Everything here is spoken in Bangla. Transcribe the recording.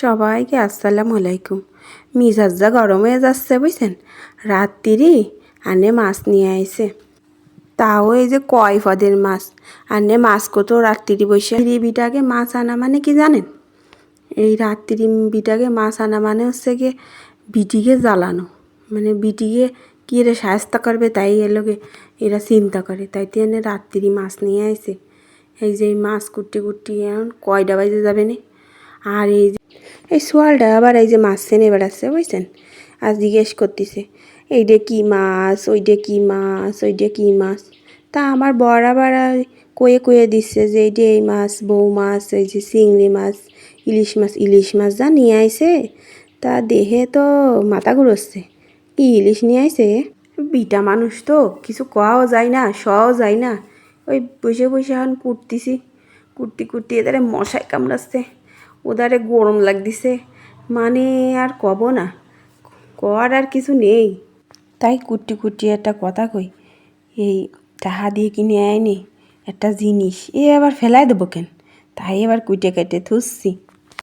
সবাইকে আসসালামু আলাইকুম। মিজাজা গরম হয়ে যাচ্ছে বুঝছেন? রাত্রিরে আনে মাছ নিয়ে আইছে। তাও এই যে কয় পদের মাছ। আনে মাছ কত রাত্রি বসে। বিটাকে মাছ আনা মানে কি জানেন? এই রাত্রি বিটাকে মাছ আনা মানে হচ্ছে গিয়ে বিটিকে জ্বালানো। মানে বিটিকে কি রে সাহায্য করবে তাই এলোকে এরা চিন্তা করে। তাই তো এনে রাত্রি মাছ নিয়ে আইছে। এই যে মাছ কুটি কুটি এখন কয়টা বাজে যাবে না? আর এই যে এই সোয়ালটা আবার এই যে মাছ চেনে বেড়াচ্ছে, বুঝছেন? আর জিজ্ঞেস করতেছে, এইটা কি মাছ, ওইটা কি মাছ, ওইটা কি মাছ? তা আমার বর আবার কয়ে কয়ে দিচ্ছে যে এই এইটা এই মাছ, বউ মাছ, এই যে চিংড়ি মাছ, ইলিশ মাছ ইলিশ মাছ যা নিয়ে আইছে, তা দেহে তো মাথা ঘুরোচ্ছে। কি ইলিশ নিয়ে আইছে? বিটা মানুষ তো, কিছু কোয়াও যায় না শোয়াও যায় না। ওই বসে বসে এখন কুটতেছি, কুটতে কুটতে এদারে মশাই কামড়াচ্ছে। ওদারে গরম লাগতেছে। মানে আর কব না। কর আর কিছু নেই। তাই কুটি কুটি একটা কথা কই, এই টাহা দিয়ে কিনে আয়নি একটা জিনিস, এ আবার ফেলাই দেবো কেন? তাই এবার কুটে কেটে থুসছি।